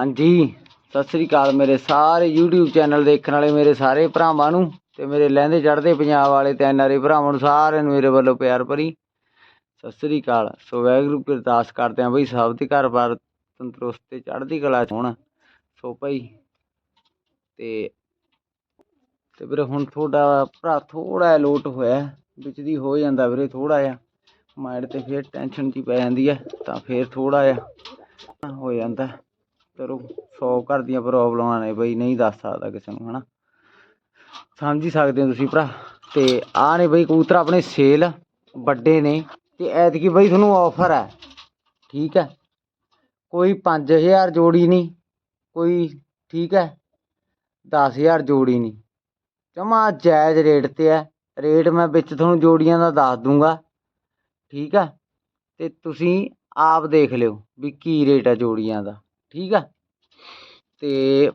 ਹਾਂਜੀ, ਸਤਿ ਸ੍ਰੀ ਅਕਾਲ ਮੇਰੇ ਸਾਰੇ YouTube ਚੈਨਲ ਦੇਖਣ ਵਾਲੇ, ਮੇਰੇ ਸਾਰੇ ਭਰਾਵਾਂ ਨੂੰ ਤੇ ਮੇਰੇ ਲਹਿੰਦੇ ਚੜ੍ਹਦੇ ਪੰਜਾਬ ਵਾਲੇ ਤੇ ਐਨਆਰਏ ਭਰਾਵਾਂ ਨੂੰ ਸਾਰਿਆਂ ਨੂੰ ਮੇਰੇ ਵੱਲੋਂ ਪਿਆਰ ਭਰੀ ਸਤਿ ਸ੍ਰੀ ਅਕਾਲ। ਸੋ ਵਾਹਿਗੁਰੂ ਅਰਦਾਸ ਕਰਦੇ ਹਾਂ ਬਈ ਸਭ ਦੇ ਘਰ ਬਾਰ ਤੰਦਰੁਸਤ ਤੇ ਚੜ੍ਹਦੀ ਕਲਾ ਚ ਹੋਣ। ਸੋ ਭਾਈ ਤੇ ਤੇ ਵੀਰੇ ਹੁਣ ਤੁਹਾਡਾ ਭਰਾ ਥੋੜਾ ਜਿਹਾ ਲੋਟ ਹੋਇਆ, ਵਿੱਚ ਦੀ ਹੋ ਜਾਂਦਾ ਵੀਰੇ ਥੋੜਾ ਜਿਹਾ, ਮਾਇੰਡ ਤੇ ਫੇਰ ਟੈਨਸ਼ਨ ਜੀ ਪੈ ਜਾਂਦੀ ਹੈ ਤਾਂ ਫੇਰ ਥੋੜਾ ਜਿਹਾ ਹੋ ਜਾਂਦਾ। ਚਲੋ ਸੌ ਘਰ ਦੀਆਂ ਪ੍ਰੋਬਲਮਾਂ ਨੇ ਬਈ, ਨਹੀਂ ਦੱਸ ਸਕਦਾ ਕਿਸੇ ਨੂੰ, ਹਨਾ। ਸਮਝ ਹੀ ਸਕਦੇ ਹੋ ਤੁਸੀਂ ਭਰਾ। ਤੇ ਆਹ ਨੇ ਬਈ ਕਬੂਤਰ ਆਪਣੇ ਸੇਲ ਵੱਡੇ ਨੇ। ਤੇ ਐਤਕੀ ਬਈ ਤੁਹਾਨੂੰ ਆਫਰ ਹੈ, ਠੀਕ ਹੈ। ਕੋਈ 5000 ਜੋੜੀ ਨਹੀਂ, ਕੋਈ, ਠੀਕ ਹੈ। 10000 ਜੋੜੀ ਨਹੀਂ। ਜਮਾ ਜਾਇਜ਼ ਰੇਟ ਤੇ ਹੈ। ਰੇਟ ਮੈਂ ਵਿੱਚ ਤੁਹਾਨੂੰ ਜੋੜੀਆਂ ਦਾ ਦੱਸ ਦੂੰਗਾ, ਠੀਕ ਹੈ। ਤੇ ਤੁਸੀਂ ਆਪ ਦੇਖ ਲਿਓ ਵੀ ਕੀ ਰੇਟ ਹੈ ਜੋੜੀਆਂ ਦਾ। ਠੀਕ ਆ? ਤੇ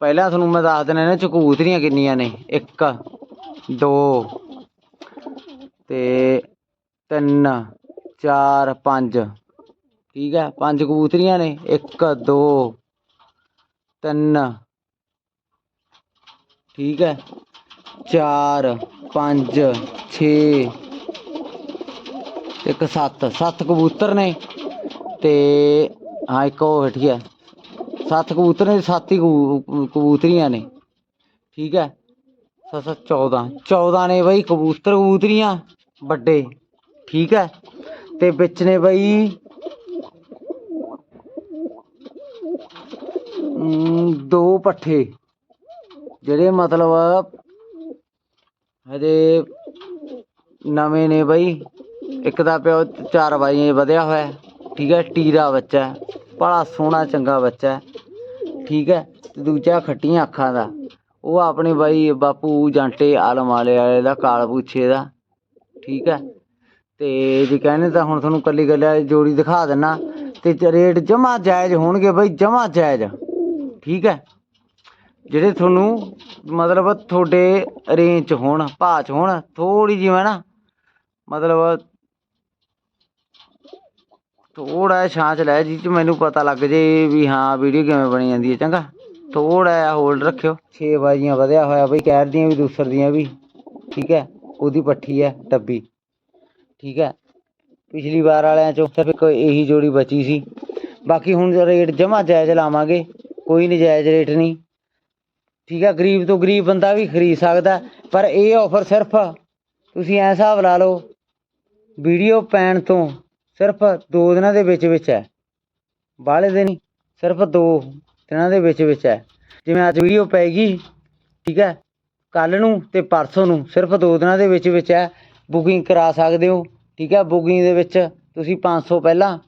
ਪਹਿਲਾਂ ਤੁਹਾਨੂੰ ਮੈਂ ਦੱਸ ਦਿੰਦਾ ਇਹਨਾਂ ਚ ਕਬੂਤਰੀਆਂ ਕਿੰਨੀਆਂ ਨੇ। 1 2 ਤੇ 3 4 5 ਠੀਕ ਹੈ ਪੰਜ ਕਬੂਤਰੀਆਂ ਨੇ। 1 2 3 ਠੀਕ ਹੈ 4 5 6 ਇੱਕ 7 7 ਕਬੂਤਰ ਨੇ ਤੇ ਹਾਂ ਇੱਕ ਉਹ ਬੈਠੀ ਹੈ ਸੱਤ ਕਬੂਤਰ ਨੇ ਸੱਤ ਹੀ ਕਬੂ- ਕਬੂਤਰੀਆਂ ਨੇ। ਠੀਕ ਹੈ? ਸੱਤ ਸੱਤ 14 14 ਨੇ ਬਈ ਕਬੂਤਰ ਕਬੂਤਰੀਆਂ ਵੱਡੇ। ਠੀਕ ਹੈ? ਤੇ ਵਿੱਚ ਨੇ ਬਈ ਅਮ, ਦੋ ਪੱਠੇ। ਜਿਹੜੇ ਮਤਲਬ ਹਜੇ ਨਵੇਂ ਨੇ ਬਈ। ਇੱਕ ਦਾ ਪਿਓ ਚਾਰ ਵਾਰੀਆਂ ਵਧਿਆ ਹੋਇਆ। ਹੈ, ਠੀਕ ਹੈ ਟੀਰਾ ਬੱਚਾ ਹੈ, ਬੜਾ ਸੋਹਣਾ ਚੰਗਾ ਬੱਚਾ ਹੈ, ਠੀਕ ਹੈ ਤੇ ਦੂਜਾ ਖੱਟੀਆਂ ਅੱਖਾਂ ਦਾ ਉਹ ਆਪਣੇ ਬਾਈ ਬਾਪੂ ਜਾਂਟੇ ਆਲਮ ਵਾਲੇ ਵਾਲੇ ਦਾ ਕਾਲ ਪੁੱਛੇ ਦਾ ਠੀਕ ਹੈ ਤੇ ਜੇ ਕਹਿੰਦੇ ਤਾਂ ਹੁਣ ਤੁਹਾਨੂੰ ਕੱਲੀ ਕੱਲੀ ਜੋੜੀ ਦਿਖਾ ਦਿੰਨਾ ਤੇ ਰੇਟ ਜਮਾ ਜਾਇਜ਼ ਹੋਣਗੇ ਬਾਈ ਜਮਾ ਜਾਇਜ਼ ਠੀਕ ਹੈ ਜਿਹੜੇ ਤੁਹਾਨੂੰ ਮਤਲਬ ਤੁਹਾਡੇ ਰੇਂਜ 'ਚ ਹੋਣ ਭਾਅ 'ਚ ਹੋਣ ਥੋੜੀ ਜਿਹੀ ਮੈਂ ਨਾ ਮਤਲਬ ਥੋੜਾ ਜਿਹਾ ਛਾਂਚ ਲੈ ਜੀ ਚ ਮੈਨੂੰ ਪਤਾ ਲੱਗ ਜੇ ਵੀ ਹਾਂ ਵੀਡੀਓ ਕਿਵੇਂ ਬਣੀ ਜਾਂਦੀ ਹੈ, ਚੰਗਾ। ਥੋੜਾ ਜਿਹਾ ਹੋਲਡ ਰੱਖਿਓ। 6 ਬਾਜੀਆਂ ਵਧਿਆ ਹੋਇਆ ਬਈ ਕਹਿਰ ਦੀਆਂ ਵੀ ਦੂਸਰ ਦੀਆਂ ਵੀ, ਠੀਕ ਹੈ? ਉਹਦੀ ਪੱਠੀ ਹੈ, ਟੱਬੀ। ਠੀਕ ਹੈ? ਪਿਛਲੀ ਵਾਰ ਵਾਲਿਆਂ ਚੋਂ ਸਿਰਫ ਇੱਕ ਇਹੀ ਜੋੜੀ ਬਚੀ ਸੀ। ਬਾਕੀ ਹੁਣ ਰੇਟ ਜਮਾ ਜਾਇਜ਼ ਲਾਵਾਂਗੇ, ਕੋਈ ਨਜਾਇਜ਼ ਰੇਟ ਨਹੀਂ। ਠੀਕ ਹੈ? ਗਰੀਬ ਤੋਂ ਗਰੀਬ ਬੰਦਾ ਵੀ ਖਰੀਦ ਸਕਦਾ ਪਰ ਇਹ ਆਫਰ ਸਿਰਫ ਤੁਸੀਂ ਐਂ ਹਿਸਾਬ ਲਾ ਲਓ ਵੀਡੀਓ ਪੈਣ ਤੋਂ ਸਿਰਫ 2 ਦਿਨਾਂ ਦੇ ਵਿੱਚ ਵਿੱਚ ਹੈ। ਬਾਹਲੇ ਦਿਨ ਨਹੀਂ ਸਿਰਫ 2 ਦਿਨਾਂ ਦੇ ਵਿੱਚ ਵਿੱਚ ਹੈ। ਜਿਵੇਂ ਅੱਜ ਵੀਡੀਓ ਪੈਗੀ ਠੀਕ ਹੈ ਕੱਲ ਨੂੰ ਤੇ ਪਰਸੋਂ ਨੂੰ ਸਿਰਫ 2 ਦਿਨਾਂ ਦੇ ਵਿੱਚ ਵਿੱਚ ਹੈ। ਬੁਕਿੰਗ ਕਰਾ ਸਕਦੇ ਹੋ, ਠੀਕ ਹੈ ਬੁਕਿੰਗ ਦੇ ਵਿੱਚ ਤੁਸੀਂ 500 ਪਹਿਲਾਂ,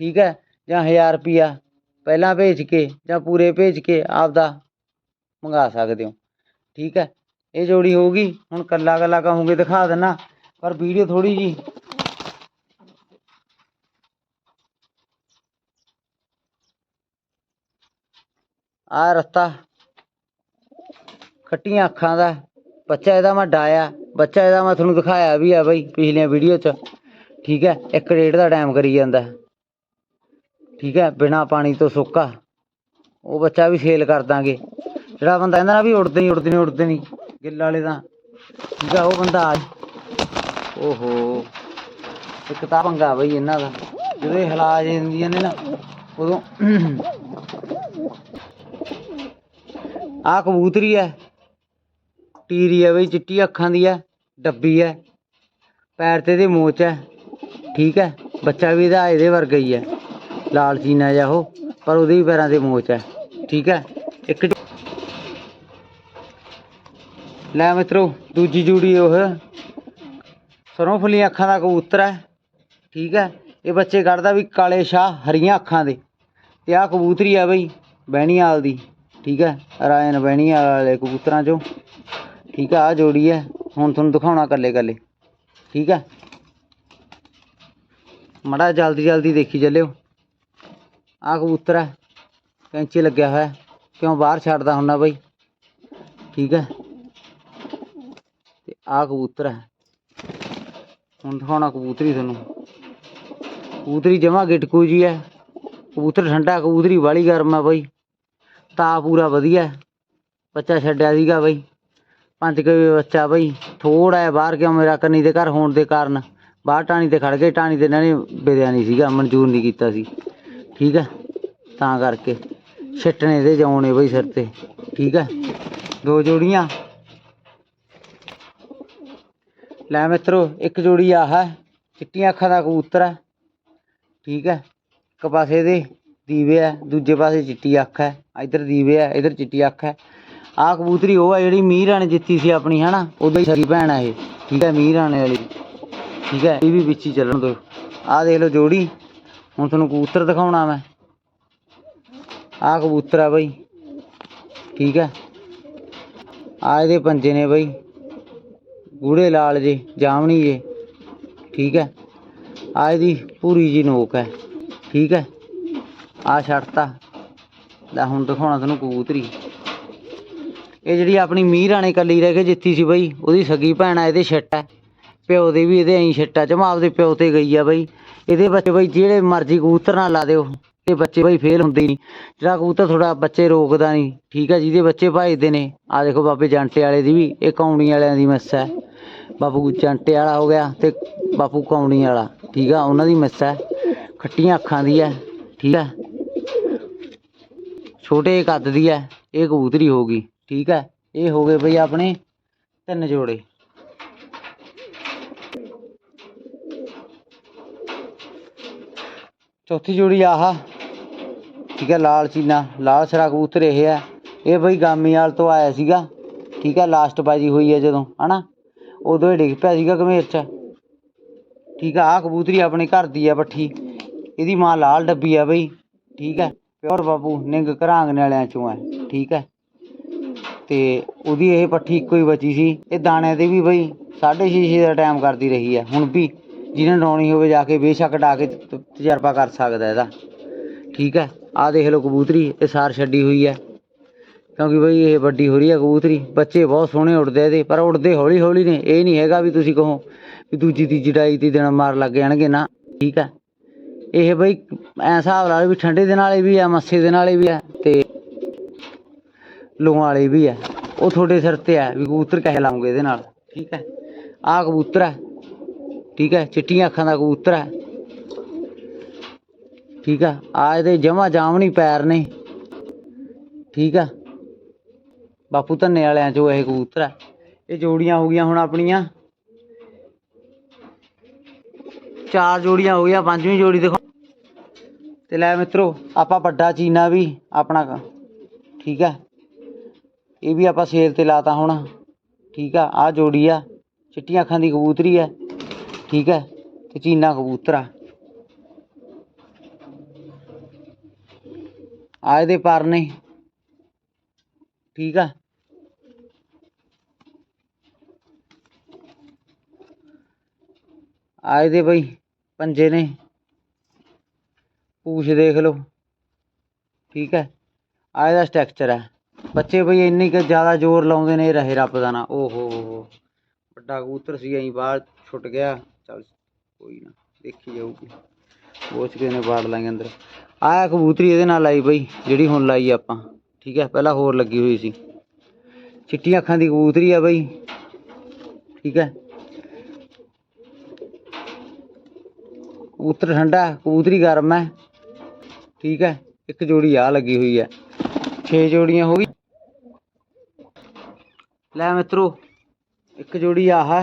ਠੀਕ ਹੈ, ਜਾਂ 1000 ਰੁਪਿਆ ਪਹਿਲਾਂ ਭੇਜ ਕੇ ਜਾਂ ਪੂਰੇ ਭੇਜ ਕੇ ਆਪਦਾ ਮੰਗਾ ਸਕਦੇ ਹੋ। ਠੀਕ ਹੈ, ਇਹ ਜੋੜੀ ਹੋਊਗੀ, ਹੁਣ ਕੱਲਾ ਕੱਲਾ ਕਹੂੰਗੇ ਦਿਖਾ ਦੇਣਾ ਪਰ ਵੀਡੀਓ ਥੋੜੀ ਜੀ ਆ ਰਸਤਾ ਖੱਟੀਆਂ ਅੱਖਾਂ ਦਾ, ਬੱਚਾ ਇਹਦਾ ਮੈਂ ਡਾਇਆ ਬੱਚਾ ਇਹਦਾ ਮੈਂ ਤੁਹਾਨੂੰ ਦਿਖਾਇਆ ਵੀ ਆ ਬਈ ਪਿਛਲੀਆਂ ਵੀਡੀਓ 'ਚ, ਠੀਕ ਹੈ, ਇੱਕ ਡੇਢ ਦਾ ਟਾਈਮ ਕਰੀ ਜਾਂਦਾ। ਠੀਕ ਹੈ, ਬਿਨਾ ਪਾਣੀ ਤੋਂ ਸੁੱਕਾ, ਉਹ ਬੱਚਾ ਵੀ ਸੇਲ ਕਰ ਦਾਂਗੇ। ਜਿਹੜਾ ਬੰਦਾ ਕਹਿੰਦਾ ਨਾ ਵੀ ਉੜਦੇ ਨਹੀਂ ਉੜਦੇ ਨਹੀਂ ਉੜਦੇ ਨਹੀਂ ਗਿੱਲ ਵਾਲੇ ਦਾ, ਠੀਕ ਆ ਉਹ ਬੰਦਾ ਆ ਓਹੋ, ਇੱਕ ਤਾਂ ਪੰਗਾ ਬਈ ਇਹਨਾਂ ਦਾ, ਜਦੋਂ ਇਹ ਹਿਲਾ ਜਾਂਦੀਆਂ ਨੇ ਨਾ, ਉਦੋਂ ਆ ਕਬੂਤਰੀ ਹੈ ਟੀਰੀ ਹੈ ਬਈ, ਚਿੱਟੀ ਅੱਖਾਂ ਦੀ ਹੈ ਡੱਬੀ ਹੈ ਪੈਰ ਤੇ ਇਹਦੇ ਮੋਚ ਹੈ ਠੀਕ ਹੈ ਬੱਚਾ ਵੀ ਇਹਦਾ ਇਹਦੇ ਵਰਗਾ ਹੀ ਹੈ ਲਾਲ ਚੀਨਾ ਜਿਹਾ ਉਹ, ਪਰ ਉਹਦੇ ਵੀ ਪੈਰਾਂ ਤੇ ਮੋਚ ਹੈ ਠੀਕ ਹੈ ਇੱਕ ਲੈ ਮਿੱਤਰੋ, ਦੂਜੀ ਜੂੜੀ ਉਹ। ਸਰੋਂ ਫੁੱਲੀਆਂ ਅੱਖਾਂ ਦਾ ਕਬੂਤਰ ਹੈ ਠੀਕ ਹੈ ਇਹ ਬੱਚੇ ਕੱਢਦਾ ਵੀ ਕਾਲੇ ਸ਼ਾਹ ਹਰੀਆਂ ਅੱਖਾਂ ਦੇ। ਤੇ ਆਹ ਕਬੂਤਰੀ ਆ ਬਈ ਬਹਿਣੀਵਾਲ ਦੀ। ਠੀਕ ਹੈ, ਰਾਇਨ ਬਹਿਣੀਵਾਲ ਵਾਲੇ ਕਬੂਤਰਾਂ ਚੋਂ। ਠੀਕ ਆ ਆ ਜੋੜੀ ਹੈ, ਹੁਣ ਤੁਹਾਨੂੰ ਦਿਖਾਉਣਾ ਕੱਲੇ ਕੱਲੇ ਠੀਕ ਹੈ। ਮੜਾ ਜਲਦੀ ਜਲਦੀ ਦੇਖੀ ਚੱਲਿਓ। ਆਹ ਕਬੂਤਰ ਹੈ, ਕੈਂਚੀ ਲੱਗਿਆ ਹੋਇਆ ਕਿਉਂ ਬਾਹਰ ਛੱਡਦਾ ਹੁੰਦਾ ਬਈ? ਠੀਕ ਹੈ। ਤੇ ਆਹ ਕਬੂਤਰ ਹੈ। ਹੁਣ ਦਿਖਾਉਣਾ ਕਬੂਤਰੀ ਤੁਹਾਨੂੰ। ਕਬੂਤਰੀ ਜਮਾ ਗਿਟਕੂ ਜੀ ਹੈ। ਕਬੂਤਰ ਠੰਡਾ, ਕਬੂਤਰੀ ਵਾਲੀ ਗਰਮ ਹੈ ਬਈ। ਤਾਂ ਪੂਰਾ ਵਧੀਆ ਬੱਚਾ ਛੱਡਿਆ ਸੀਗਾ ਬਈ। ਪੰਜ ਕੇ ਬੱਚਾ ਬਈ ਥੋੜਾ ਜਿਹਾ ਬਾਹਰ ਕਿਉਂ ਮੇਰਾ ਕੰਨੀ ਦੇ ਘਰ ਹੋਣ ਦੇ ਕਾਰਨ। ਬਾਹਰ ਟਾਣੀ ਤੇ ਖੜ ਗਏ ਟਾਣੀ ਤੇ ਇਹਨਾਂ ਨੇ ਵਿਦਿਆ ਨਹੀਂ ਸੀਗਾ, ਮਨਜ਼ੂਰ ਨਹੀਂ ਕੀਤਾ ਸੀ। ਠੀਕ ਹੈ, ਤਾਂ ਕਰਕੇ। ਛੱਟਣੇ ਦੇ ਜਾਉਣੇ ਬਈ ਸਿਰ ਤੇ। ਠੀਕ ਹੈ, ਦੋ ਜੋੜੀਆਂ। ਲੈ ਮਿੱਤਰੋ, ਇੱਕ ਜੋੜੀ ਆਹ ਹੈ, ਚਿੱਟੀਆਂ ਅੱਖਾਂ ਦਾ ਕਬੂਤਰ ਹੈ। ਠੀਕ ਹੈ, ਇੱਕ ਪਾਸੇ ਦੇ। ਦੀਵੇ ਹੈ, ਦੂਜੇ ਪਾਸੇ ਚਿੱਟੀ ਅੱਖ ਹੈ, ਇਧਰ ਦੀਵੇ ਹੈ, ਇਧਰ ਚਿੱਟੀ ਅੱਖ ਹੈ। ਆਹ ਕਬੂਤਰੀ ਉਹ ਹੈ ਜਿਹੜੀ ਮੀਂਹ ਰਾਣੇ ਜਿੱਤੀ ਸੀ ਆਪਣੀ, ਹਨਾ? ਉਹਦੀ ਸਗੀ ਭੈਣ ਹੈ ਇਹ, ਠੀਕ ਹੈ, ਮੀਂਹ ਰਾਣੇ ਵਾਲੀ। ਠੀਕ ਹੈ, ਇਹ ਵੀ ਵਿੱਚ ਹੀ ਚੱਲਣ ਦੋ ਆਹ ਦੇਖ ਲਓ ਜੋੜੀ, ਹੁਣ ਤੁਹਾਨੂੰ ਕਬੂਤਰ ਦਿਖਾਉਣਾ ਮੈਂ। ਆਹ ਕਬੂਤਰ ਆ ਬਈ, ਠੀਕ ਹੈ। ਆ ਇਹਦੇ ਪੰਜੇ ਨੇ ਬਈ, ਗੂੜੇ ਲਾਲ ਜੇ, ਜਾਮਣੀ ਜੇ, ਠੀਕ ਹੈ। ਆ ਇਹਦੀ ਪੂਰੀ ਜੀ ਨੋਕ ਹੈ, ਠੀਕ ਹੈ। ਆ ਛੱਡਤਾ ਲੈ ਹੁਣ ਦਿਖਾਉਣਾ ਤੁਹਾਨੂੰ ਕਬੂਤਰੀ। ਇਹ ਜਿਹੜੀ ਆਪਣੀ ਮੀਂਹ ਰਾਣੇ ਕੱਲੀ ਰਹਿ ਕੇ ਜਿੱਤੀ ਸੀ ਬਈ, ਉਹਦੀ ਸਗੀ ਭੈਣ ਆ, ਇਹਦੇ ਛੱਟ ਹੈ ਪਿਓ ਦੇ ਵੀ ਇਹਦੇ ਐਂ ਛੱਟਾ ਜਮਾ ਆਪਦੇ ਪਿਓ ਤੇ ਗਈ ਆ ਬਈ। ਇਹਦੇ ਬੱਚੇ ਬਈ ਜਿਹੜੇ ਮਰਜ਼ੀ ਕਬੂਤਰ ਨਾਲ ਲਾ ਦਿਓ, ਇਹ ਬੱਚੇ ਬਈ ਫੇਲ ਹੁੰਦੇ ਨਹੀਂ। ਜਿਹੜਾ ਕਬੂਤਰ ਥੋੜਾ ਬੱਚੇ ਰੋਕਦਾ ਨਹੀਂ, ਠੀਕ ਆ ਜਿਹਦੇ ਬੱਚੇ ਭਜਦੇ ਨੇ। ਆ ਦੇਖੋ ਬਾਬੇ ਜੰਟੇ ਵਾਲੇ ਦੀ ਵੀ, ਇਹ ਕੌਣੀ ਵਾਲਿਆਂ ਦੀ ਮਿਸ ਹੈ ਬਾਪੂ ਜੰਟੇ ਵਾਲਾ ਹੋ ਗਿਆ ਤੇ ਬਾਪੂ ਕੌਣੀ ਵਾਲਾ, ਠੀਕ ਆ, ਉਹਨਾਂ ਦੀ ਮਿਸ ਹੈ ਖੱਟੀਆਂ ਅੱਖਾਂ ਦੀ ਹੈ ਠੀਕ ਆ। ਛੋਟੇ ਕੱਦ ਦੀ ਹੈ, ਇਹ ਕਬੂਤਰੀ ਹੋ ਗਈ, ਠੀਕ ਹੈ, ਇਹ ਹੋ ਗਏ ਬਈ ਆਪਣੇ ਤਿੰਨ ਜੋੜੇ। ਚੌਥੀ ਜੋੜੀ ਆਹ, ਠੀਕ ਹੈ, ਲਾਲ ਚੀਨਾ, ਲਾਲ ਸਰਾ ਕਬੂਤਰ ਇਹ ਹੈ, ਇਹ ਬਈ ਗਾਮੀਵਾਲ ਤੋਂ ਆਇਆ ਸੀਗਾ, ਠੀਕ ਹੈ ਲਾਸਟ ਬਾਜੀ ਹੋਈ ਹੈ ਜਦੋਂ, ਹਨਾ, ਉਦੋਂ ਇਹ ਡਿੱਗ ਪਿਆ ਸੀਗਾ ਘਮੇਰ ਚ। ਠੀਕ ਆ ਆਹ ਕਬੂਤਰੀ ਆਪਣੇ ਘਰ ਦੀ ਆ ਪੱਠੀ, ਇਹਦੀ ਮਾਂ ਲਾਲ ਡੱਬੀ ਆ ਬਈ, ਠੀਕ ਹੈ ਪਿਓਰ ਬਾਬੂ, ਨਿੰਗ ਘਰਾਂਗਣੇ ਵਾਲਿਆਂ ਚੋਂ ਹੈ ਠੀਕ ਹੈ ਤੇ ਉਹਦੀ ਇਹ ਪੱਠੀ ਇੱਕੋ ਹੀ ਬਚੀ ਸੀ। ਇਹ ਦਾਣੇ 'ਤੇ ਵੀ ਬਈ 6:30 ਦਾ ਟਾਈਮ ਕਰਦੀ ਰਹੀ ਹੈ ਹੁਣ ਵੀ ਜਿਹਨੇ ਡਾਉਣੀ ਹੋਵੇ ਜਾ ਕੇ ਬੇਸ਼ੱਕ ਡਾ ਕੇ ਤ- ਤਜਰਬਾ ਕਰ ਸਕਦਾ ਇਹਦਾ। ਠੀਕ ਹੈ ਆਹ ਦੇਖ ਲਓ ਕਬੂਤਰੀ, ਇਹ ਸਾਰ ਛੱਡੀ ਹੋਈ ਹੈ ਕਿਉਂਕਿ ਬਈ ਇਹ ਵੱਡੀ ਹੋ ਰਹੀ ਹੈ ਕਬੂਤਰੀ। ਬੱਚੇ ਬਹੁਤ ਸੋਹਣੇ ਉੱਡਦੇ ਇਹਦੇ, ਪਰ ਉੱਡਦੇ ਹੌਲੀ ਹੌਲੀ ਨੇ। ਇਹ ਨਹੀਂ ਹੈਗਾ ਵੀ ਤੁਸੀਂ ਕਹੋ ਵੀ ਦੂਜੀ ਤੀਜੀ ਡਾਈ ਤੇ ਦਿਨ ਮਾਰ ਲੱਗ ਜਾਣਗੇ ਨਾ। ਠੀਕ ਹੈ ਇਹ ਬਈ ਐਂ ਹਿਸਾਬ ਨਾਲ ਵੀ ਠੰਡੇ ਦੇ ਨਾਲੇ ਵੀ ਆ, ਮੱਸੇ ਦੇ ਨਾਲ ਵੀ ਆ ਤੇ ਲੂਆਂ ਵਾਲੇ ਵੀ ਆ। ਉਹ ਤੁਹਾਡੇ ਸਿਰ ਤੇ ਆ ਵੀ ਕਬੂਤਰ ਕਹਿ ਲਾਉਂਗੇ ਇਹਦੇ ਨਾਲ, ਠੀਕ ਹੈ? ਆਹ ਕਬੂਤਰ ਹੈ, ਠੀਕ ਹੈ? ਚਿੱਟੀਆਂ ਅੱਖਾਂ ਦਾ ਕਬੂਤਰ ਹੈ, ਠੀਕ ਆ? ਆ ਇਹਦੇ ਜਮਾ ਜਾਮਣੀ ਪੈਰ ਨੇ, ਠੀਕ ਆ? ਬਾਪੂ ਧੰਨੇ ਵਾਲਿਆਂ ਚੋਂ ਇਹ ਕਬੂਤਰ ਹੈ। ਇਹ ਜੋੜੀਆਂ ਹੋ ਗਈਆਂ ਹੁਣ ਆਪਣੀਆਂ। ਚਾਰ ਜੋੜੀਆਂ ਹੋ ਗਈਆਂ, ਪੰਜਵੀਂ ਜੋੜੀ ਦੇਖੋ ਤੇ ਲੈ ਮਿੱਤਰੋ, ਆਪਾਂ ਵੱਡਾ ਚੀਨਾ ਵੀ ਆਪਣਾ ਠੀਕ ਹੈ? ਇਹ ਵੀ ਆਪਾਂ ਸੇਲ ਤੇ ਲਾਤਾ ਹੁਣ, ਠੀਕ ਆ? ਆ ਜੋੜੀ ਆ, ਚਿੱਟੀਆਂ ਅੱਖਾਂ ਦੀ ਕਬੂਤਰੀ ਹੈ, ਠੀਕ ਹੈ? ਤੇ ਚੀਨਾ ਕਬੂਤਰ ਆ। ਆ ਇਹਦੇ ਪਰ ਨੇ, ਠੀਕ ਆ? ਆ ਇਹਦੇ ਬਈ, ਪੰਜੇ ਨੇ। ਪੂਛ ਦੇਖ ਲਓ। ਠੀਕ ਹੈ? ਆ ਇਹਦਾ ਸਟਰਕਚਰ ਹੈ। ਬੱਚੇ ਬਈ ਇੰਨੀ ਕਿ ਜ਼ਿਆਦਾ ਜ਼ੋਰ ਲਾਉਂਦੇ ਨੇ ਰਹੇ ਰੱਬ ਦਾ ਨਾ। ਓਹ ਹੋ ਹੋ। ਵੱਡਾ ਕਬੂਤਰ ਸੀ, ਐਂ ਬਾਹਰ ਛੁੱਟ ਗਿਆ। ਚੱਲ ਕੋਈ ਨਾ, ਦੇਖੀ ਜਾਊਗੀ। ਬੋਚ ਕੇ ਨੇ ਬਾੜ ਲਾਂਗੇ ਅੰਦਰ। ਆਹ ਕਬੂਤਰੀ ਇਹਦੇ ਨਾਲ ਲਾਈ ਬਈ, ਜਿਹੜੀ ਹੁਣ ਲਾਈ ਆਪਾਂ। ਠੀਕ ਹੈ? ਪਹਿਲਾਂ ਹੋਰ ਲੱਗੀ ਹੋਈ ਸੀ। ਚਿੱਟੀਆਂ ਅੱਖਾਂ ਦੀ ਕਬੂਤਰੀ ਆ ਬਈ। ਠੀਕ ਹੈ? ਕਬੂਤਰ ਠੰਡਾ ਕਬੂਤਰੀ ਗਰਮ ਹੈ। ਠੀਕ ਹੈ, ਇੱਕ ਜੋੜੀ ਆ ਲੱਗੀ ਹੋਈ ਹੈ। 6 ਜੋੜੀਆਂ ਹੋ ਗਈ। ਲੈ ਮਿੱਤਰੋ, ਇੱਕ ਜੋੜੀ ਆਹ ਹੈ।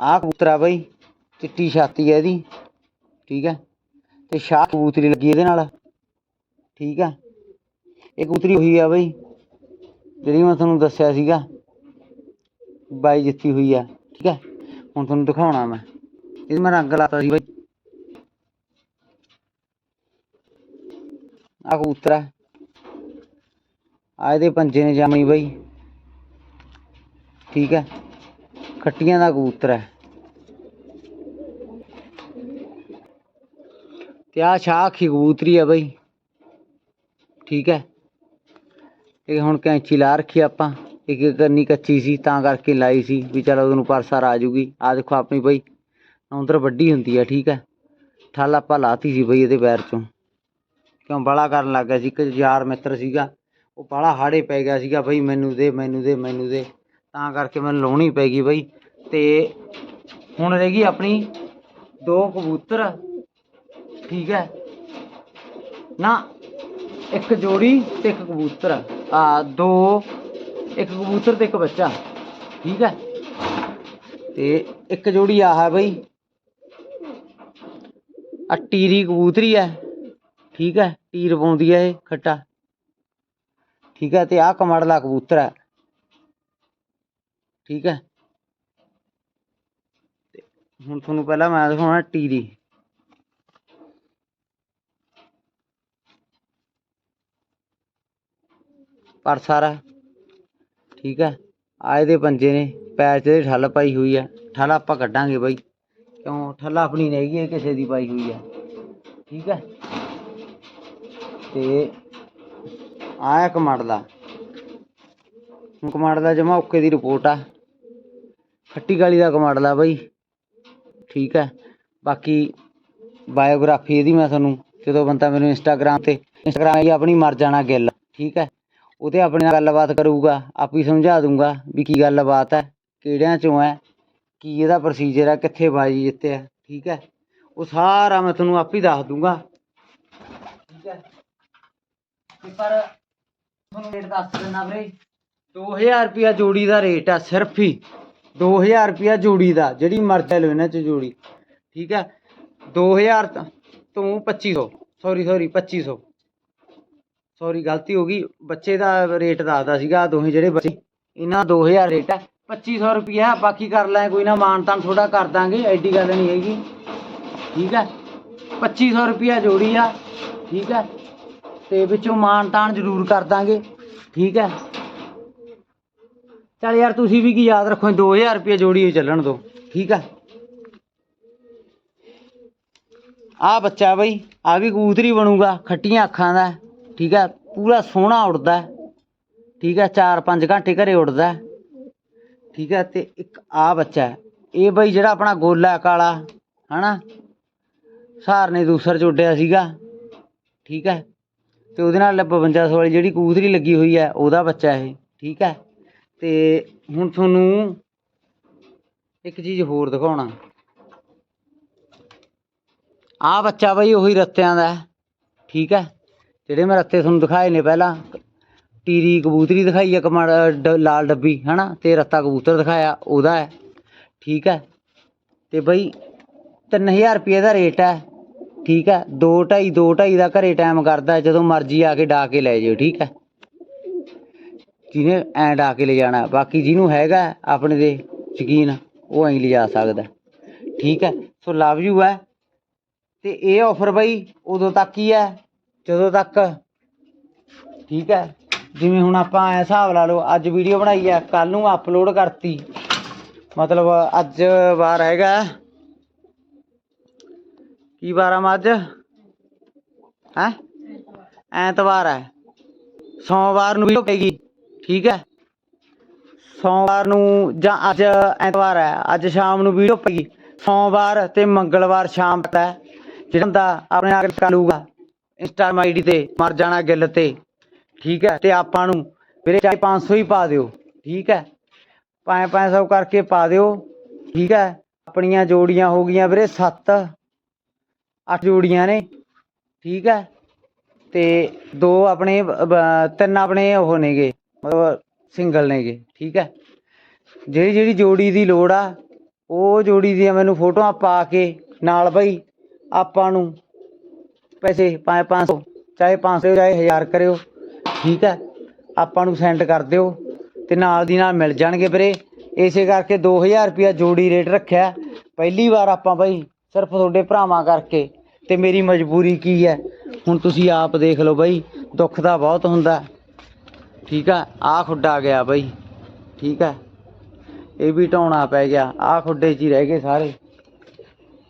ਆਹ ਕਬੂਤਰ ਆ ਬਈ, ਚਿੱਟੀ ਛਾਤੀ ਹੈ ਇਹਦੀ। ਠੀਕ ਹੈ, ਤੇ ਸ਼ਾਹ ਕਬੂਤਰੀ ਲੱਗੀ ਇਹਦੇ ਨਾਲ। ਠੀਕ ਹੈ, ਇਹ ਕਬੂਤਰੀ ਹੋਈ ਆ ਬਈ, ਜਿਹੜੀ ਮੈਂ ਤੁਹਾਨੂੰ ਦੱਸਿਆ ਸੀਗਾ। ਬਾਈ ਜਿੱਤੀ ਹੋਈ ਆ। ਠੀਕ ਹੈ, ਹੁਣ ਤੁਹਾਨੂੰ ਦਿਖਾਉਣਾ ਮੈਂ। ਇਹ ਮੈਂ ਰੰਗ ਲਾਤਾ ਸੀ ਬਈ। ਆ ਕਬੂਤਰ ਆ। ਆ ਇਹਦੇ ਪੰਜੇ ਨੇ ਜਾਮਣੀ ਬਈ। ਠੀਕ ਹੈ ਖੱਟੀਆਂ ਦਾ ਕਬੂਤਰ ਹੈ ਤੇ ਆ ਸ਼ਾਖੀ ਕਬੂਤਰੀ ਆ ਬਈ। ਠੀਕ ਹੈ ਇਹ ਹੁਣ ਕੈਂਚੀ ਲਾ ਰੱਖੀ ਆਪਾਂ। ਇੱਕ ਇੱਕ ਕਰਨੀ ਕੱਚੀ ਸੀ, ਤਾਂ ਕਰਕੇ ਲਾਈ ਸੀ, ਵੀ ਚਲ ਉਹਨੂੰ ਪਰਸਰ ਆ ਜੂਗੀ। ਆ ਦੇਖੋ ਆਪਣੀ ਬਈ। ਨੌਂਦਰ ਵੱਡੀ ਹੁੰਦੀ ਹੈ ਠੀਕ ਹੈ ਠੱਲ ਆਪਾਂ ਲਾਤੀ ਸੀ ਬਈ ਇਹਦੇ ਪੈਰ ਚੋਂ। ਕਿਉਂ ਬਾਲਾ ਕਰਨ ਲੱਗ ਗਿਆ ਸੀ, ਇੱਕ ਯਾਰ ਮਿੱਤਰ ਸੀਗਾ, ਉਹ ਬਾਲਾ ਹਾੜੇ ਪੈ ਗਿਆ ਸੀਗਾ, ਬਈ ਮੈਨੂੰ ਦੇ ਮੈਨੂੰ ਦੇ ਮੈਨੂੰ ਦੇ, ਤਾਂ ਕਰਕੇ ਮੈਨੂੰ ਲਾਉਣੀ ਪੈ ਗਈ ਬਈ, ਤੇ ਹੁਣ ਰਹਿ ਗਈ ਆਪਣੀ ਦੋ ਕਬੂਤਰ, ਠੀਕ ਹੈ, ਨਾ, ਇੱਕ ਜੋੜੀ ਤੇ ਇੱਕ ਕਬੂਤਰ, ਆ ਦੋ, ਇੱਕ ਕਬੂਤਰ ਤੇ ਇੱਕ ਬੱਚਾ, ਠੀਕ ਹੈ, ਤੇ ਇੱਕ ਜੋੜੀ ਆਹ ਹੈ ਬਈ ਆ ਟੀਰੀ ਕਬੂਤਰੀ ਹੈ ਠੀਕ ਹੈ ਟੀਰ ਪਾਉਂਦੀ ਹੈ ਇਹ ਖੱਟਾ। ਠੀਕ ਹੈ, ਤੇ ਆਹ ਕਮੜਲਾ ਕਬੂਤਰ ਹੈ। ਠੀਕ ਹੈ। ਹੁਣ ਤੁਹਾਨੂੰ ਪਹਿਲਾਂ ਮੈਂ ਦਿਖਾਉਣਾ ਟੀਰੀ। ਪਰ ਸਾਰਾ, ਠੀਕ ਹੈ, ਆਏ ਦੇ ਪੰਜੇ ਨੇ, ਪੈਰ 'ਚ ਠੱਲ ਪਾਈ ਹੋਈ ਹੈ। ਠੱਲ ਆਪਾਂ ਕੱਢਾਂਗੇ ਬਾਈ। ਕਿਉਂ? ਠੱਲ ਆਪਣੀ ਨਹੀਂ ਹੈਗੀ ਕਿਸੇ ਦੀ ਪਾਈ ਹੋਈ ਹੈ। ਠੀਕ ਹੈ। ਤੇ ਆ ਕਮੜ ਦਾ ਹੁਣ ਦਾ ਜਮਾ ਓਕੇ ਦੀ ਰਿਪੋਰਟ ਆ। ਖੱਟੀ ਗਾਲੀ ਦਾ ਕਮੜ ਦਾ ਬਾਈ। ਠੀਕ ਹੈ ਬਾਕੀ ਬਾਇਓਗ੍ਰਾਫੀ ਇਹਦੀ ਮੈਂ ਤੁਹਾਨੂੰ, ਜਦੋਂ ਬੰਦਾ ਮੈਨੂੰ ਇੰਸਟਾਗ੍ਰਾਮ ਤੇ ਇੰਸਟਾਗ੍ਰਾਮ ਹੀ ਆਪਣੀ ਮਰ ਜਾਣਾ ਗਿੱਲ। ਠੀਕ ਹੈ ਉਹਤੇ ਆਪਣੇ ਨਾਲ ਗੱਲਬਾਤ ਕਰੂਗਾ, ਆਪ ਹੀ ਸਮਝਾ ਦੂੰਗਾ ਵੀ ਕੀ ਗੱਲਬਾਤ ਹੈ ਕਿਹੜਿਆਂ ਚੋਂ ਹੈ ਕੀ ਇਹਦਾ ਪ੍ਰੋਸੀਜਰ ਹੈ ਕਿੱਥੇ ਬਾਜੀ ਹੈ ਠੀਕ ਹੈ ਉਹ ਸਾਰਾ ਮੈਂ ਤੁਹਾਨੂੰ ਆਪ ਹੀ ਦੱਸ ਦੂੰਗਾ। ਠੀਕ ਹੈ ਤੇ ਪਰ ਤੁਹਾਨੂੰ ਰੇਟ ਦੱਸ ਦਿੰਦਾ ਵੀਰੇ। 2000 ਰੁਪਿਆ ਜੋੜੀ ਦਾ ਰੇਟ ਆ ਸਿਰਫ ਹੀ। 2000 ਰੁਪਿਆ ਜੋੜੀ ਦਾ, ਜਿਹੜੀ ਮਰਜ਼ੀ ਲਓ ਇਹਨਾਂ ਚ ਜੋੜੀ। ਠੀਕ ਹੈ 2000 ਤਾਂ- ਤੋਂ 2500 ਸੌਰੀ ਸੌਰੀ 2500 ਸੌਰੀ ਗਲਤੀ ਹੋ ਗਈ। ਬੱਚੇ ਦਾ ਰੇਟ ਦੱਸਦਾ ਸੀਗਾ ਦੋਹੇ ਜਿਹੜੇ ਬੱਚੇ। ਇਹਨਾਂ ਦਾ 2000 ਰੇਟ ਹੈ 2500 ਰੁਪਿਆ ਬਾਕੀ ਕਰ ਲੈ, ਕੋਈ ਨਾ ਮਾਨ ਤਾਨ ਥੋੜਾ ਕਰ ਦਾਂਗੇ, ਐਡੀ ਗੱਲ ਨਹੀਂ ਹੈਗੀ। ਠੀਕ ਹੈ 2500 ਰੁਪਿਆ ਜੋੜੀ ਆ। ਠੀਕ ਹੈ ਤੇ ਵਿੱਚੋਂ ਮਾਨ ਤਾਨ ਜ਼ਰੂਰ ਕਰ ਦਾਂਗੇ। ਠੀਕ ਹੈ? ਚੱਲ ਯਾਰ, ਤੁਸੀਂ ਵੀ ਕੀ ਯਾਦ ਰੱਖੋ 2000 ਰੁਪਏ ਜੋੜੀ ਹੀ ਚੱਲਣ ਦੋ। ਠੀਕ ਹੈ? ਆ ਬੱਚਾ ਬਈ ਆ ਵੀ ਕਬੂਤਰੀ ਬਣੂਗਾ, ਖੱਟੀਆਂ ਅੱਖਾਂ ਦਾ। ਠੀਕ ਹੈ? ਪੂਰਾ ਸੋਹਣਾ ਉੜਦਾ ਠੀਕ ਹੈ? 4-5 ਘੰਟੇ ਘਰੇ ਉੜਦਾ ਠੀਕ ਹੈ? ਤੇ ਇੱਕ ਆ ਬੱਚਾ ਇਹ ਬਈ ਜਿਹੜਾ ਆਪਣਾ ਗੋਲਾ ਹੈ ਕਾਲਾ, ਹਨਾ? ਸਹਾਰਨੇ ਦੂਸਰ ਜੋੜਿਆ ਸੀਗਾ। ਠੀਕ ਹੈ? ਤੇ ਉਹਦੇ ਨਾਲ 52 ਵਾਲੀ ਜਿਹੜੀ ਕਬੂਤਰੀ ਲੱਗੀ ਹੋਈ ਹੈ, ਉਹਦਾ ਬੱਚਾ ਇਹ, ਠੀਕ ਹੈ? ਤੇ ਹੁਣ ਤੁਹਾਨੂੰ ਇੱਕ ਚੀਜ਼ ਹੋਰ ਦਿਖਾਉਣਾ। ਆ ਬੱਚਾ ਬਈ ਉਹੀ ਰੱਤਿਆਂ ਦਾ ਠੀਕ ਹੈ? ਜਿਹੜੇ ਮੈਂ ਰੱਤੇ ਤੁਹਾਨੂੰ ਦਿਖਾਏ ਨੇ ਪਹਿਲਾਂ, ਟੀਰੀ ਕਬੂਤਰੀ ਦਿਖਾਈ ਹੈ ਕਮਾ ਡ- ਲਾਲ ਡੱਬੀ, ਹਨਾ? ਤੇ ਰੱਤਾ ਕਬੂਤਰ ਦਿਖਾਇਆ, ਉਹਦਾ ਹੈ, ਠੀਕ ਹੈ? ਤੇ ਬਈ 3000 ਰੁਪਏ ਦਾ ਰੇਟ ਹੈ ਠੀਕ ਹੈ? 2 2.5 2 2.5 ਦਾ ਘਰੇ ਟਾਈਮ ਕਰਦਾ, ਜਦੋਂ ਮਰਜ਼ੀ ਆ ਕੇ ਡਾ ਕੇ ਲੈ ਜਿਓ, ਠੀਕ ਹੈ? ਜਿਹਨੇ ਐਂ ਡਾ ਕੇ ਲੈ ਜਾਣਾ ਬਾਕੀ ਜਿਹਨੂੰ ਹੈਗਾ ਆਪਣੇ ਦੇ ਯਕੀਨ, ਉਹ ਐਂ ਲਿਜਾ ਸਕਦਾ। ਠੀਕ ਹੈ? ਸੋ ਲਵ ਯੂ ਹੈ। ਤੇ ਇਹ ਆਫਰ ਬਈ ਉਦੋਂ ਤੱਕ ਹੀ ਹੈ, ਜਦੋਂ ਤੱਕ, ਠੀਕ ਹੈ? ਜਿਵੇਂ ਹੁਣ ਆਪਾਂ ਐ ਹਿਸਾਬ ਲਾ ਲਓ, ਅੱਜ ਵੀਡੀਓ ਬਣਾਈ ਹੈ ਕੱਲ ਨੂੰ ਅਪਲੋਡ ਕਰਤੀ। ਮਤਲਬ ਅੱਜ ਵਾਰ ਹੈਗਾ ਕੀ ਵਾਰ ਆ ਅੱਜ ਹੈ? ਐਤਵਾਰ ਹੈ। ਸੋਮਵਾਰ ਨੂੰ ਵੀਡੀਓ ਪਏਗੀ ਠੀਕ ਹੈ? ਸੋਮਵਾਰ ਨੂੰ ਜਾਂ ਅੱਜ ਐਤਵਾਰ ਹੈ, ਅੱਜ ਸ਼ਾਮ ਨੂੰ ਵੀਡੀਓ ਪਏਗੀ ਸੋਮਵਾਰ ਤੇ ਮੰਗਲਵਾਰ ਸ਼ਾਮ ਤੱਕ ਹੈ। ਜਿਹੜਾ ਬੰਦਾ ਆਪਣੇ ਨਾਲ ਕਰ ਲੂਗਾ ਇੰਸਟਾਗ੍ਰਾਮ ਆਈਡੀ ਤੇ ਮਰ ਜਾਣਾ ਗਿੱਲ ਤੇ, ਠੀਕ ਹੈ? ਤੇ ਆਪਾਂ ਨੂੰ ਵੀਰੇ ਚਾਹੇ 500 ਹੀ ਪਾ ਦਿਓ, ਠੀਕ ਹੈ? ਪੰਜ ਪੰਜ ਸੌ ਕਰਕੇ ਪਾ ਦਿਓ, ਠੀਕ ਹੈ? ਆਪਣੀਆਂ ਜੋੜੀਆਂ ਹੋ ਗਈਆਂ ਵੀਰੇ 7 8 ਜੋੜੀਆਂ ਨੇ, ਠੀਕ ਹੈ? ਤੇ ਦੋ ਆਪਣੇ ਤਿੰਨ ਆਪਣੇ ਉਹ ਨੇਗੇ, ਮਤਲਬ ਸਿੰਗਲ ਨੇਗੇ, ਠੀਕ ਹੈ? ਜਿਹੜੀ ਜਿਹੜੀ ਜੋੜੀ ਦੀ ਲੋੜ ਆ, ਉਹ ਜੋੜੀ ਦੀਆਂ ਮੈਨੂੰ ਫੋਟੋਆਂ ਪਾ ਕੇ ਨਾਲ ਬਈ ਆਪਾਂ ਨੂੰ ਪੈਸੇ ਪੰਜ ਪੰਜ ਸੌ, ਚਾਹੇ 500 ਚਾਹੇ 1000 ਕਰਿਓ, ਠੀਕ ਹੈ? ਆਪਾਂ ਨੂੰ ਸੈਂਡ ਕਰ ਦਿਓ ਤੇ ਨਾਲ ਦੀ ਨਾਲ ਮਿਲ ਜਾਣਗੇ ਵੀਰੇ। ਇਸੇ ਕਰਕੇ 2000 ਰੁਪਿਆ ਜੋੜੀ ਰੇਟ ਰੱਖਿਆ। ਪਹਿਲੀ ਵਾਰ ਆਪਾਂ ਬਈ ਸਿਰਫ ਤੁਹਾਡੇ ਭਰਾਵਾਂ ਕਰਕੇ ਤੇ ਮੇਰੀ ਮਜਬੂਰੀ ਕੀ ਹੈ? ਹੁਣ ਤੁਸੀਂ ਆਪ ਦੇਖ ਲਓ ਬਈ, ਦੁੱਖ ਤਾਂ ਬਹੁਤ ਹੁੰਦਾ। ਠੀਕ ਆ? ਆ ਖੁੱਡਾ ਗਿਆ ਬਈ। ਠੀਕ ਆ? ਇਹ ਵੀ ਢਾਉਣਾ ਪੈ ਗਿਆ। ਆ ਖੁੱਡੇ 'ਚ ਹੀ ਰਹਿ ਗਏ ਸਾਰੇ।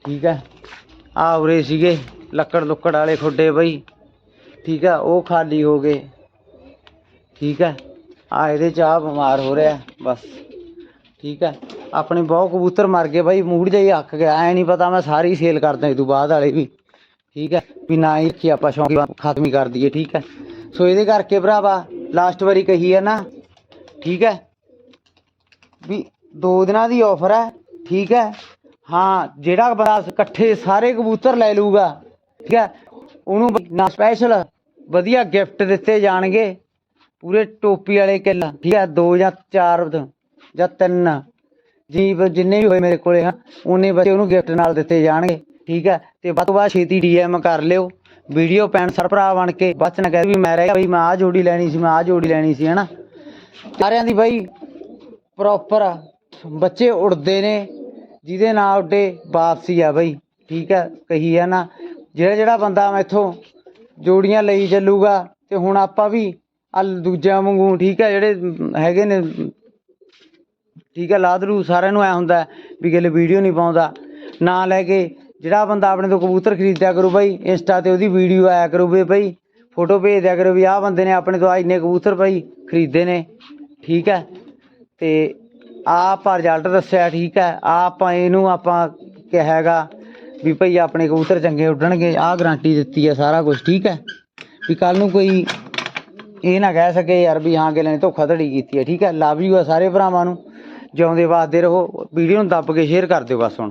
ਠੀਕ ਆ? ਆ ਉਰੇ ਸੀਗੇ ਲੱਕੜ ਲੁੱਕੜ ਵਾਲੇ ਖੁੱਡੇ ਬਈ। ਠੀਕ ਆ? ਉਹ ਖਾਲੀ ਹੋ ਗਏ। ਠੀਕ ਆ? ਆ ਇਹਦੇ ਚ ਆ ਬਿਮਾਰ ਹੋ ਰਿਹਾ, ਬਸ। ਠੀਕ ਆ? ਆਪਣੇ ਬਹੁਤ ਕਬੂਤਰ ਮਰ ਗਏ ਬਾਈ। ਮੂਡ ਜਾਈ ਅੱਕ ਗਿਆ। ਐ ਨਹੀਂ ਪਤਾ ਮੈਂ ਸਾਰੀ ਸੇਲ ਕਰਦਾ ਇਹ ਤੋਂ ਬਾਅਦ ਵਾਲੇ ਵੀ। ਠੀਕ ਹੈ, ਵੀ ਨਾ ਹੀ ਰੱਖੀ ਆਪਾਂ ਸ਼ੌਂਕ ਖਤਮ ਹੀ ਕਰ ਦਈਏ, ਠੀਕ ਹੈ। ਸੋ ਇਹਦੇ ਕਰਕੇ ਭਰਾਵਾ ਲਾਸਟ ਵਾਰੀ ਕਹੀ ਹੈ ਨਾ, ਠੀਕ ਹੈ, ਵੀ ਦੋ ਦਿਨਾਂ ਦੀ ਆਫਰ ਹੈ, ਠੀਕ ਹੈ। ਹਾਂ, ਜਿਹੜਾ ਬੰਦਾ ਇਕੱਠੇ ਸਾਰੇ ਕਬੂਤਰ ਲੈ ਲੂਗਾ ਠੀਕ ਹੈ, ਉਹਨੂੰ ਨਾ ਸਪੈਸ਼ਲ ਵਧੀਆ ਗਿਫਟ ਦਿੱਤੇ ਜਾਣਗੇ, ਪੂਰੇ ਟੋਪੀ ਵਾਲੇ ਕਿੱਲ, ਠੀਕ ਹੈ, ਦੋ ਜਾਂ ਚਾਰ ਜਾਂ ਤਿੰਨ ਜੀ ਜਿੰਨੇ ਵੀ ਹੋਏ ਮੇਰੇ ਕੋਲੇ ਹਨ, ਉਹਨੇ ਬੱਚੇ ਉਹਨੂੰ ਗਿਫਟ ਨਾਲ ਦਿੱਤੇ ਜਾਣਗੇ। ਠੀਕ ਹੈ? ਤੇ ਵੱਧ ਤੋਂ ਵੱਧ ਛੇਤੀ ਡੀਐਮ ਕਰ ਲਿਓ। ਵੀਡੀਓ ਪੈਣ ਸਰ ਭਰਾ ਬਣ ਕੇ ਬਚ ਨਾ ਕਹਿ ਵੀ ਮੈਂ ਰਹਿ ਗਿਆ ਬਈ, ਮੈਂ ਆ ਜੋੜੀ ਲੈਣੀ ਸੀ, ਮੈਂ ਆ ਜੋੜੀ ਲੈਣੀ ਸੀ, ਹਨਾ? ਸਾਰਿਆਂ ਦੀ ਬਾਈ ਪ੍ਰੋਪਰ ਬੱਚੇ ਉੜਦੇ ਨੇ, ਜਿਹਦੇ ਨਾਲ ਉੱਡੇ ਵਾਪਸੀ ਆ ਬਈ, ਠੀਕ ਹੈ? ਕਹੀ ਹੈ ਨਾ, ਜਿਹੜਾ ਜਿਹੜਾ ਬੰਦਾ ਮੈਥੋਂ ਜੋੜੀਆਂ ਲਈ ਚੱਲੂਗਾ, ਤੇ ਹੁਣ ਆਪਾਂ ਵੀ ਆ ਦੂਜਿਆਂ ਵਾਂਗੂ, ਠੀਕ ਹੈ? ਜਿਹੜੇ ਹੈਗੇ ਨੇ, ਠੀਕ ਹੈ, ਲਾਦਰੂ ਸਾਰਿਆਂ ਨੂੰ ਐ ਹੁੰਦਾ ਵੀ ਕਿਲੇ ਵੀਡੀਓ ਨਹੀਂ ਪਾਉਂਦਾ, ਨਾ ਲੈ ਕੇ ਜਿਹੜਾ ਬੰਦਾ ਆਪਣੇ ਤੋਂ ਕਬੂਤਰ ਖਰੀਦਿਆ ਕਰੂ ਬਾਈ, ਇੰਸਟਾ ਤੇ ਉਹਦੀ ਵੀਡੀਓ ਆਇਆ ਕਰੂ ਵੀ ਬਈ ਫੋਟੋ ਭੇਜ ਦਿਆ ਕਰੋ ਵੀ ਆਹ ਬੰਦੇ ਨੇ ਆਪਣੇ ਤੋਂ ਆ ਇੰਨੇ ਕਬੂਤਰ ਬਾਈ ਖਰੀਦੇ ਨੇ, ਠੀਕ ਹੈ? ਤੇ ਆਹ ਆਪਾਂ ਰਿਜ਼ਲਟ ਦੱਸਿਆ ਠੀਕ ਹੈ ਆ ਆਪਾਂ ਇਹਨੂੰ ਆਪਾਂ ਕਿਹਾ ਹੈਗਾ ਵੀ ਭਈ ਆਪਣੇ ਕਬੂਤਰ ਚੰਗੇ ਉੱਡਣਗੇ, ਆਹ ਗਾਰੰਟੀ ਦਿੱਤੀ ਹੈ ਸਾਰਾ ਕੁਝ ਠੀਕ ਹੈ? ਵੀ ਕੱਲ ਨੂੰ ਕੋਈ ਇਹ ਨਾ ਕਹਿ ਸਕੇ ਯਾਰ ਵੀ ਹਾਂ ਕਿਲੇ ਨੇ ਧੋਖਾਧੜੀ ਕੀਤੀ ਹੈ, ਠੀਕ ਹੈ? ਲਵ ਯੂ ਆ ਸਾਰੇ ਭਰਾਵਾਂ ਨੂੰ ਜਿਉਂਦੇ ਵਾਸਤੇ ਰਹੋ ਵੀਡੀਓ ਨੂੰ ਦੱਬ ਕੇ ਸ਼ੇਅਰ ਕਰ ਦਿਓ ਬਸ ਹੁਣ।